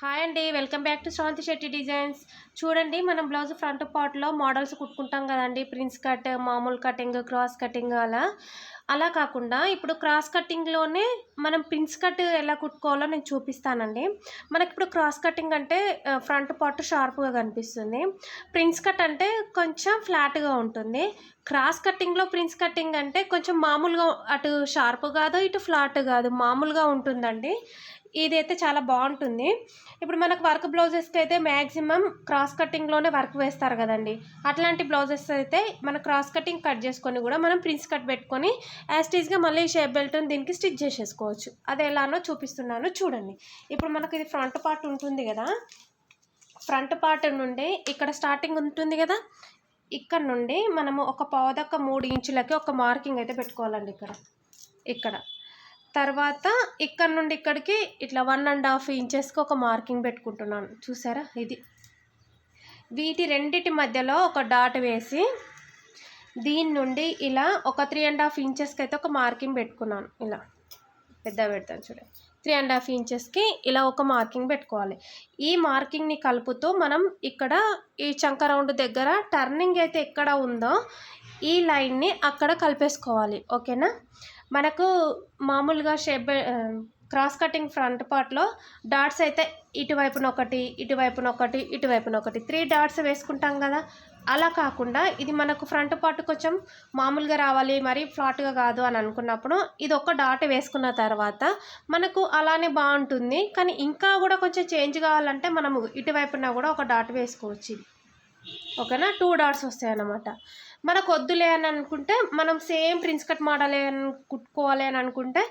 Hi అండి. Welcome back to Shranti Shetty designs. చూడండి మనం బ్లౌజ్ ఫ్రంట్ పార్ట్లో మోడల్స్ కుట్టుకుంటాం కదండి. ప్రిన్స్ కట్ మామూలు కటింగ్ క్రాస్ కటింగ్ అలా. అలా కాకుండా ఇప్పుడు క్రాస్ కటింగ్లోనే మనం ప్రిన్స్ కట్ ఎలా కుట్టుకోవాలో నేను చూపిస్తానండి. మనకి ఇప్పుడు క్రాస్ కటింగ్ అంటే ఫ్రంట్ పార్ట్ షార్ప్గా కనిపిస్తుంది. ప్రిన్స్ కట్ అంటే కొంచెం ఫ్లాట్గా ఉంటుంది. క్రాస్ కటింగ్లో ప్రిన్స్ కటింగ్ అంటే కొంచెం మామూలుగా అటు షార్ప్ కాదు ఇటు ఫ్లాట్ కాదు మామూలుగా ఉంటుందండి. ఇదైతే చాలా బాగుంటుంది. ఇప్పుడు మనకు వర్క్ బ్లౌజెస్కి అయితే మ్యాక్సిమం క్రాస్ కటింగ్లోనే వర్క్ వేస్తారు కదండి. అట్లాంటి బ్లౌజెస్ అయితే మన క్రాస్ కటింగ్ కట్ చేసుకొని కూడా మనం ప్రిన్స్ కట్ పెట్టుకొని యాస్టీజ్గా మళ్ళీ షేప్ బెల్ట్ దీనికి స్టిచ్ చేసేసుకోవచ్చు. అది ఎలానో చూపిస్తున్నాను చూడండి. ఇప్పుడు మనకు ఇది ఫ్రంట్ పార్ట్ ఉంటుంది కదా. ఫ్రంట్ పార్ట్ నుండి ఇక్కడ స్టార్టింగ్ ఉంటుంది కదా. ఇక్కడ నుండి మనము ఒక పావుదక్క మూడు ఇంచులకి ఒక మార్కింగ్ అయితే పెట్టుకోవాలండి ఇక్కడ. ఇక్కడ. తర్వాత ఇక్కడ నుండి ఇక్కడికి ఇట్లా వన్ అండ్ హాఫ్ ఇంచెస్కి ఒక మార్కింగ్ పెట్టుకుంటున్నాను. చూసారా? ఇది. వీటి రెండిటి మధ్యలో ఒక డాట్ వేసి దీని నుండి ఇలా ఒక త్రీ అండ్ హాఫ్ ఇంచెస్కి అయితే ఒక మార్కింగ్ పెట్టుకున్నాను. ఇలా. పెద్ద పెడతాను చూడండి త్రీ అండ్ హాఫ్ ఇంచెస్కి ఇలా ఒక మార్కింగ్ పెట్టుకోవాలి. ఈ మార్కింగ్ని కలుపుతూ మనం ఇక్కడ ఈ చంక రౌండ్ దగ్గర టర్నింగ్ అయితే ఎక్కడ ఉందో ఈ లైన్ని అక్కడ కలిపేసుకోవాలి. ఓకేనా? మనకు మామూలుగా షేప్ క్రాస్ కటింగ్ ఫ్రంట్ పార్ట్లో డాట్స్ అయితే ఇటువైపున ఒకటి ఇటువైపున ఒకటి ఇటువైపున ఒకటి త్రీ డాట్స్ వేసుకుంటాం కదా. అలా కాకుండా ఇది మనకు ఫ్రంట్ పార్ట్ కొంచెం మామూలుగా రావాలి మరి ఫ్లాట్గా కాదు అని అనుకున్నప్పుడు ఇది ఒక డాట్ వేసుకున్న తర్వాత మనకు అలానే బాగుంటుంది. కానీ ఇంకా కూడా కొంచెం చేంజ్ కావాలంటే మనము ఇటువైపున కూడా ఒక డాట్ వేసుకోవచ్చు. ఓకేనా? టూ డాట్స్ వస్తాయి అన్నమాట మనకు వద్దులే అని అనుకుంటే మనం సేమ్ ప్రిన్స్ కట్ మోడల్ అని కుట్టుకోవాలి అని అనుకుంటే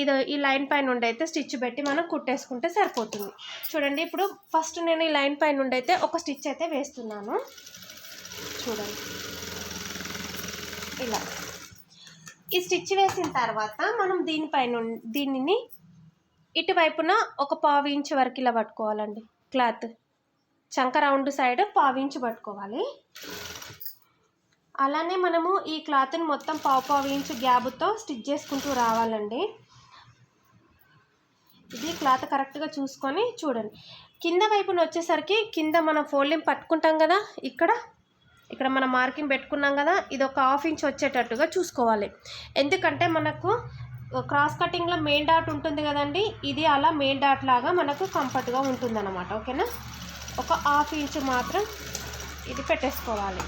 ఇది ఈ లైన్ పైన నుండి అయితే స్టిచ్ పెట్టి మనం కుట్టేసుకుంటే సరిపోతుంది. చూడండి ఇప్పుడు ఫస్ట్ నేను ఈ లైన్ పైన నుండి అయితే ఒక స్టిచ్ అయితే వేస్తున్నాను. చూడండి. ఇలా. ఈ స్టిచ్ వేసిన తర్వాత మనం దీనిపైన దీనిని ఇటువైపున ఒక పావు ఇంచ్ వరకు ఇలా పట్టుకోవాలండి. క్లాత్. చంక రౌండ్ సైడ్ పావించి పట్టుకోవాలి. అలానే మనము ఈ క్లాత్ని మొత్తం పావు పావించు గ్యాబుతో గ్యాబ్తో స్టిచ్ చేసుకుంటూ రావాలండి. ఇది క్లాత్ కరెక్ట్గా చూసుకొని చూడండి. కింద వైపున వచ్చేసరికి కింద మనం ఫోల్డింగ్ పట్టుకుంటాం కదా ఇక్కడ. ఇక్కడ మనం మార్కింగ్ పెట్టుకున్నాం కదా ఇది ఒక హాఫ్ ఇంచ్ వచ్చేటట్టుగా చూసుకోవాలి. ఎందుకంటే మనకు క్రాస్ కటింగ్లో మెయిన్ డాట్ ఉంటుంది కదండి ఇది అలా మెయిన్ డాట్ లాగా మనకు కంఫర్ట్గా ఉంటుందన్నమాట. ఓకేనా? ఒక హాఫ్ ఇంచ్ మాత్రం ఇది పెట్టేసుకోవాలి.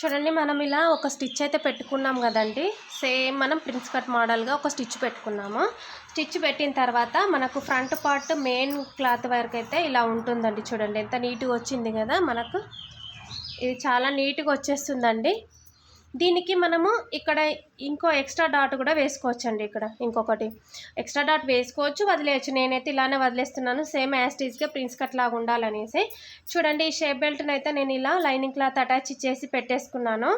చూడండి మనం ఇలా ఒక స్టిచ్ అయితే పెట్టుకున్నాం కదండి. సేమ్ మనం ప్రిన్స్ కట్ మోడల్గా ఒక స్టిచ్ పెట్టుకున్నాము. స్టిచ్ పెట్టిన తర్వాత మనకు ఫ్రంట్ పార్ట్ మెయిన్ క్లాత్ వరకు అయితే ఇలా ఉంటుందండి చూడండి. ఎంత నీట్గా వచ్చింది కదా మనకు. ఇది చాలా నీట్గా వచ్చేస్తుందండి. దీనికి మనము ఇక్కడ ఇంకో ఎక్స్ట్రా డాట్ కూడా వేసుకోవచ్చు అండి ఇక్కడ ఇంకొకటి. ఎక్స్ట్రా డాట్ వేసుకోవచ్చు వదిలేయచ్చు. నేనైతే ఇలానే వదిలేస్తున్నాను. సేమ్ యాస్టీజ్గా ప్రిన్స్ కట్ లాగా ఉండాలనేసి. చూడండి ఈ షేప్ బెల్ట్ని అయితే నేను ఇలా లైనింగ్ క్లాత్ అటాచ్ చేసి పెట్టేసుకున్నాను.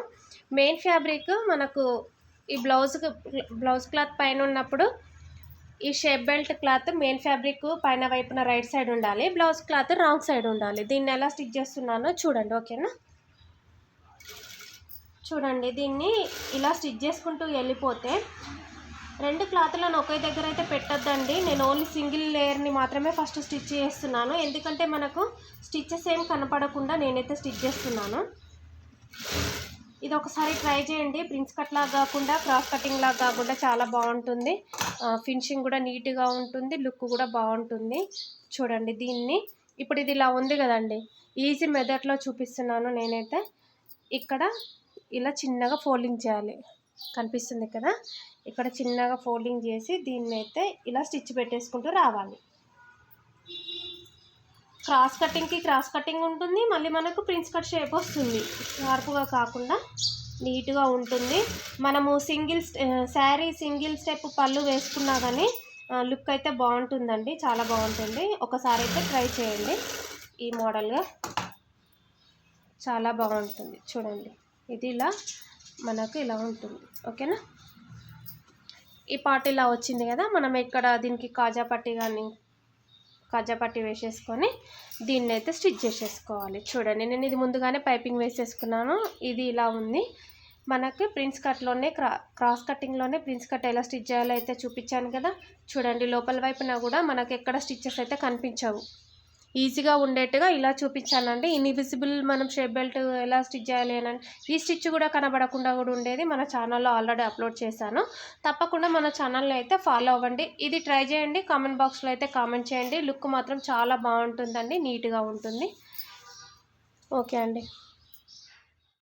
మెయిన్ ఫ్యాబ్రిక్ మనకు ఈ బ్లౌజ్ బ్లౌజ్ క్లాత్ పైన ఉన్నప్పుడు ఈ shape belt cloth main fabric పైన వైపున రైట్ సైడ్ ఉండాలి. బ్లౌజ్ క్లాత్ రాంగ్ సైడ్ ఉండాలి. దీన్ని ఎలా స్టిచ్ చేస్తున్నానో చూడండి ఓకేనా? చూడండి దీన్ని ఇలా స్టిచ్ చేసుకుంటూ వెళ్ళిపోతే రెండు క్లాత్లను ఒకే దగ్గర అయితే పెట్టొద్దండి. నేను ఓన్లీ సింగిల్ లేయర్ని మాత్రమే ఫస్ట్ స్టిచ్ చేస్తున్నాను. ఎందుకంటే మనకు స్టిచ్చెస్ ఏం కనపడకుండా నేనైతే స్టిచ్ చేస్తున్నాను. ఇది ఒకసారి ట్రై చేయండి. ప్రిన్స్ కట్ లాగా కాకుండా క్రాస్ కటింగ్ లాగా కాకుండా చాలా బాగుంటుంది. ఫినిషింగ్ కూడా నీట్గా ఉంటుంది. లుక్ కూడా బాగుంటుంది. చూడండి దీన్ని. ఇప్పుడు ఇది ఇలా ఉంది కదండి. ఈజీ మెథడ్లో చూపిస్తున్నాను నేనైతే. ఇక్కడ ఇలా చిన్నగా ఫోల్డింగ్ చేయాలి. కనిపిస్తుంది కదా? ఇక్కడ చిన్నగా ఫోల్డింగ్ చేసి దీన్ని అయితే ఇలా స్టిచ్ పెట్టేసుకుంటూ రావాలి. క్రాస్ కటింగ్కి క్రాస్ కటింగ్ ఉంటుంది. మళ్ళీ మనకు ప్రిన్స్ కట్ షేప్ వస్తుంది. షార్ప్గా కాకుండా నీట్గా ఉంటుంది. మనము సింగిల్ శారీ సింగిల్ స్టెప్ పళ్ళు వేసుకున్నా కానీ లుక్ అయితే బాగుంటుందండి. చాలా బాగుంటుంది. ఒకసారి అయితే ట్రై చేయండి. ఈ మోడల్గా చాలా బాగుంటుంది. చూడండి. ఇది ఇలా మనకు ఇలా ఉంటుంది. ఓకేనా? ఈ పార్ట్ ఇలా వచ్చింది కదా మనం ఇక్కడ దీనికి కాజా పట్టి కానీ కాజా పట్టి వేసేసుకొని దీన్ని అయితే స్టిచ్ చేసేసుకోవాలి. చూడండి నేను ఇది ముందుగానే పైపింగ్ వేసేసుకున్నాను. ఇది ఇలా ఉంది. మనకి ప్రిన్స్ కట్లోనే క్రా క్రాస్ కటింగ్లోనే ప్రిన్స్ కట్ ఎలా స్టిచ్ చేయాలో అయితే చూపించాను కదా. చూడండి లోపల వైపున కూడా మనకి ఎక్కడ స్టిచ్చెస్ అయితే కనిపించవు. ఈజీగా ఉండేట్టుగా ఇలా చూపించానండి. ఇన్విజిబుల్ మనం షేప్ బెల్ట్ ఎలా స్టిచ్ చేయాలి అని ఈ స్టిచ్ కూడా కనబడకుండా కూడా ఉండేది. మన ఛానల్లో ఆల్రెడీ అప్లోడ్ చేశాను. తప్పకుండా మన ఛానల్లో అయితే ఫాలో అవ్వండి. ఇది ట్రై చేయండి. కామెంట్ బాక్స్లో అయితే కామెంట్ చేయండి. లుక్ మాత్రం చాలా బాగుంటుందండి. నీట్గా ఉంటుంది. ఓకే అండి.